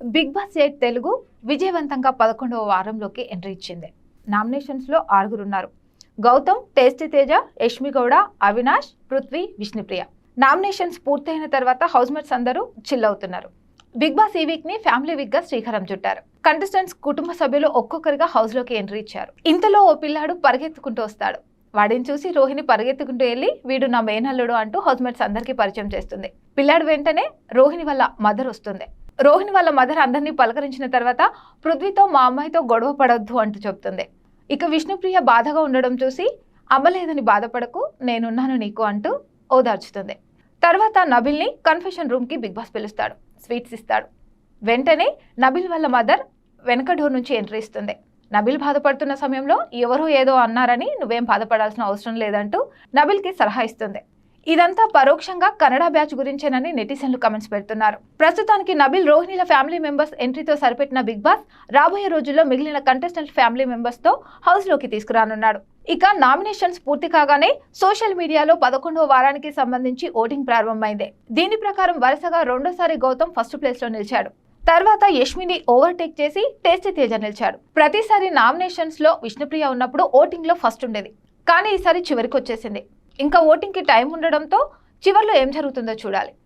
Big boss eight Telugu విజయవంతంగా పదకొండవ వారంలోకి entry ఇచ్చింది. నామినేషన్స్లో ఆరుగురున్నారు. గౌతమ్ టేస్టీ తేజ యష్మి గౌడ అవినాష్ పృథ్వీ విష్ణుప్రియ. నామినేషన్స్ పూర్తయిన తర్వాత హౌస్మేట్స్ అందరూ చిల్ అవుతున్నారు. బిగ్ బాస్ ఈ వీక్ని ఫ్యామిలీ వీక్గా శ్రీకారం చుట్టారు. కంటెస్టెంట్స్ కుటుంబ సభ్యులు ఒక్కొక్కరిగా హౌస్లోకి ఎంట్రీ ఇచ్చారు. ఇంతలో ఓ పిల్లాడు పరిగెత్తుకుంటూ వస్తాడు. వాడిని చూసి రోహిణి పరిగెత్తుకుంటూ వెళ్ళి వీడు నా మేనల్లుడు అంటూ హౌస్మేట్స్ అందరికీ పరిచయం చేస్తుంది. పిల్లాడు వెంటనే రోహిణి వల్ల మదర్ వస్తుంది. రోహిణి వాళ్ళ మదర్ అందరినీ పలకరించిన తర్వాత పృథ్వీతో మా అమ్మాయితో గొడవ పడొద్దు అంటూ చెప్తుంది. ఇక విష్ణుప్రియ బాధగా ఉండడం చూసి అమ్మలేదని బాధపడకు నేనున్నాను నీకు అంటూ ఓదార్చుతుంది. తర్వాత నబిల్ని కన్ఫెషన్ రూమ్కి బిగ్ బాస్ పిలుస్తాడు స్వీట్స్ ఇస్తాడు. వెంటనే నబిల్ వాళ్ళ మదర్ వెనక డోర్ నుంచి ఎంట్రీ ఇస్తుంది. నబిల్ బాధపడుతున్న సమయంలో ఎవరో ఏదో అన్నారని నువ్వేం బాధపడాల్సిన అవసరం లేదంటూ నబిల్కి సలహా ఇస్తుంది. ఇదంతా పరోక్షంగా కన్నడ బ్యాచ్ గురించేనని నెటిజన్లు కమెంట్స్ పెడుతున్నారు. ప్రస్తుతానికి నబిల్ రోహిణిల ఫ్యామిలీ మెంబర్స్ ఎంట్రీతో సరిపెట్టిన బిగ్ బాస్ రాబోయే రోజుల్లో మిగిలిన కంటెస్టెంట్ ఫ్యామిలీ మెంబర్స్తో హౌస్లోకి తీసుకురానున్నాడు. ఇక నామినేషన్స్ పూర్తి కాగానే సోషల్ మీడియాలో పదకొండవ వారానికి సంబంధించి ఓటింగ్ ప్రారంభమైంది. దీని ప్రకారం వరుసగా రెండోసారి గౌతమ్ ఫస్ట్ ప్లేస్లో నిలిచాడు. తర్వాత యష్మిని ఓవర్టేక్ చేసి టేస్టీ తేజ నిలిచాడు. ప్రతిసారి నామినేషన్స్లో విష్ణుప్రియ ఉన్నప్పుడు ఓటింగ్లో ఫస్ట్ ఉండేది. కానీ ఈసారి చివరికి వచ్చేసింది. ఇంకా ఓటింగ్కి టైం ఉండడంతో చివర్లో ఏం జరుగుతుందో చూడాలి.